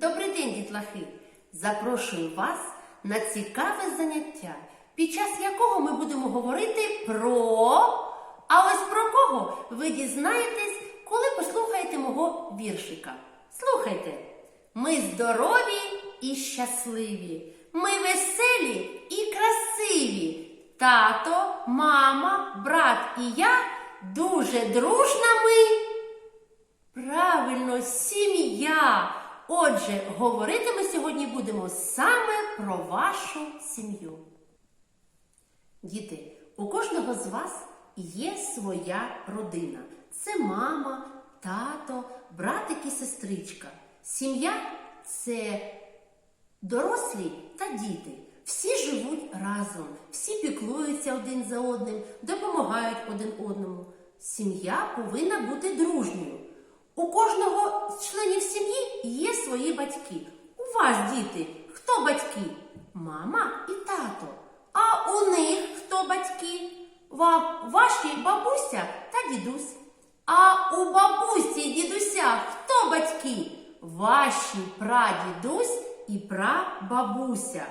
Добрий день, дітлахи! Запрошую вас на цікаве заняття, під час якого ми будемо говорити про. А ось про кого ви дізнаєтесь, коли послухаєте мого віршика. Слухайте! Ми здорові і щасливі, ми веселі і красиві. Тато, мама, брат і я дуже дружна ми. Правильно, сім'я. Отже, говорити ми сьогодні будемо саме про вашу сім'ю. Діти, у кожного з вас є своя родина. Це мама, тато, братик і сестричка. Сім'я це дорослі та діти. Всі живуть разом, всі піклуються один за одним, допомагають один одному. Сім'я повинна бути дружньою. У кожного з членів сім'ї є свої батьки. У вас, діти, хто батьки? Мама і тато. А у них хто батьки? Вам ваші бабуся та дідусь. А у бабусі і дідуся хто батьки? Ваші прадідусь і прабабуся.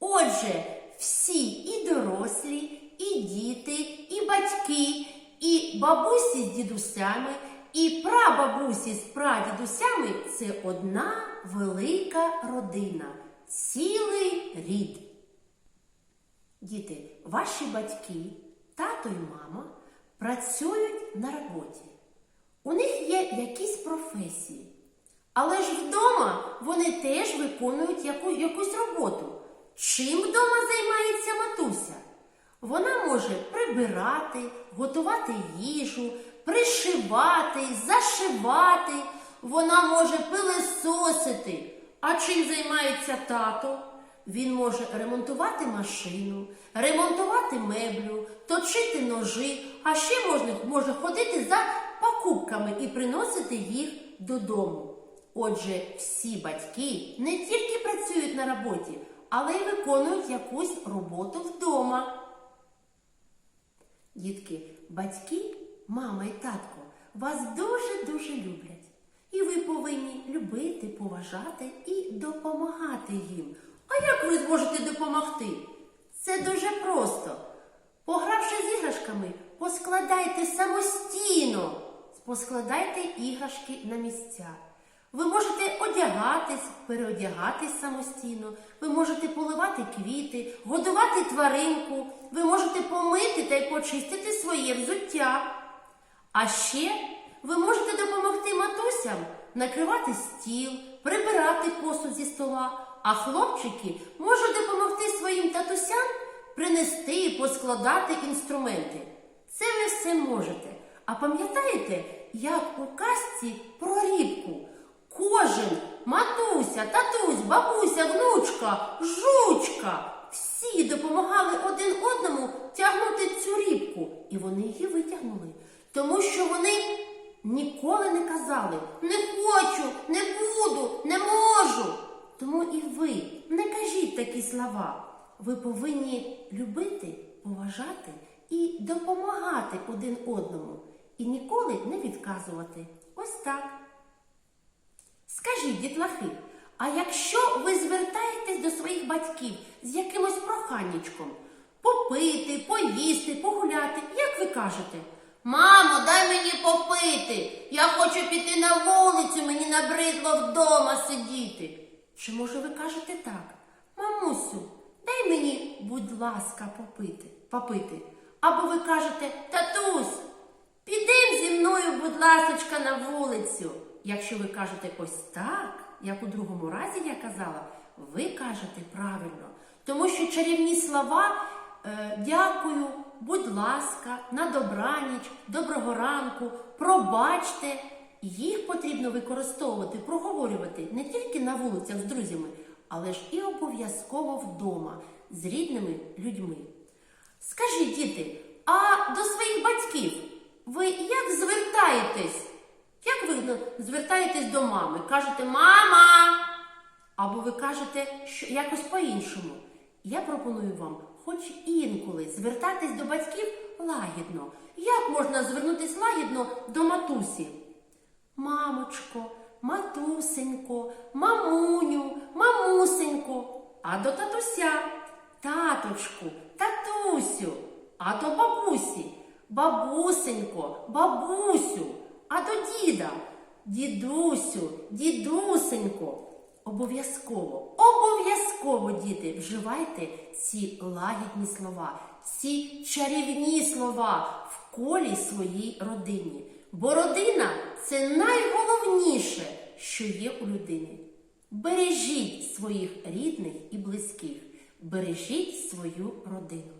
Отже, всі і дорослі, і діти, і батьки, і бабусі з дідусями, і прабабусі з прадідусями це одна велика родина, цілий рід. Діти, ваші батьки, тато і мама працюють на роботі. У них є якісь професії. Але ж вдома вони теж виконують яку, якусь роботу. Чим вдома займається матуся? Вона може прибирати, готувати їжу, пришивати, зашивати. Вона може пилесосити. А чим займається тато? Він може ремонтувати машину, ремонтувати меблю, точити ножи, а ще може, може ходити за покупками і приносити їх додому. Отже, всі батьки не тільки працюють на роботі, але й виконують якусь роботу вдома. Дітки, батьки, мама і татко вас дуже-дуже люблять. І ви повинні любити, поважати і допомагати їм. А як ви зможете допомогти? Це дуже просто. Погравши з іграшками, поскладайте самостійно, поскладайте іграшки на місця. Ви можете одягатись, переодягатись самостійно, ви можете поливати квіти, годувати тваринку, ви можете помити та й почистити своє взуття. А ще ви можете допомогти матусям накривати стіл, прибирати посуд зі стола, а хлопчики можуть допомогти своїм татусям принести і поскладати інструменти. Це ви все можете. А пам'ятаєте, як у казці про рібку? Кожен матуся, татусь, бабуся, внучка, жучка. Всі допомагали один одному тягнути цю рібку, і вони її витягнули. Тому що вони ніколи не казали не хочу, не буду, не можу. Тому і ви не кажіть такі слова. Ви повинні любити, поважати і допомагати один одному. І ніколи не відказувати. Ось так. Скажіть, дітлахи, а якщо ви звертаєтесь до своїх батьків з якимось проханнячком попити, поїсти, погуляти, як ви кажете? Мамо, дай мені попити. Я хочу піти на вулицю, мені набридло вдома сидіти. Чи може ви кажете так? Мамусю, дай мені, будь ласка, попити, попити. Або ви кажете, татусь, підем зі мною, будь ласочка, на вулицю. Якщо ви кажете ось так, як у другому разі я казала, ви кажете правильно. Тому що чарівні слова е, дякую, будь ласка, на добраніч, доброго ранку, пробачте. Їх потрібно використовувати, проговорювати не тільки на вулицях з друзями, але ж і обов'язково вдома з рідними людьми. Скажіть, діти, а до своїх батьків ви як звертаєтесь? Як ви звертаєтесь до мами? Кажете мама! Або ви кажете що якось по-іншому. Я пропоную вам, хоч інколи, звертатись до батьків лагідно. Як можна звернутися лагідно до матусі? Мамочко, матусенько, мамуню, мамусенько, а до татуся таточку, татусю, а до бабусі, бабусенько, бабусю, а до діда, дідусю, дідусенько. Обов'язково, обов'язково, діти, вживайте ці лагідні слова, ці чарівні слова в колі своїй родині. Бо родина це найголовніше, що є у людини. Бережіть своїх рідних і близьких, бережіть свою родину.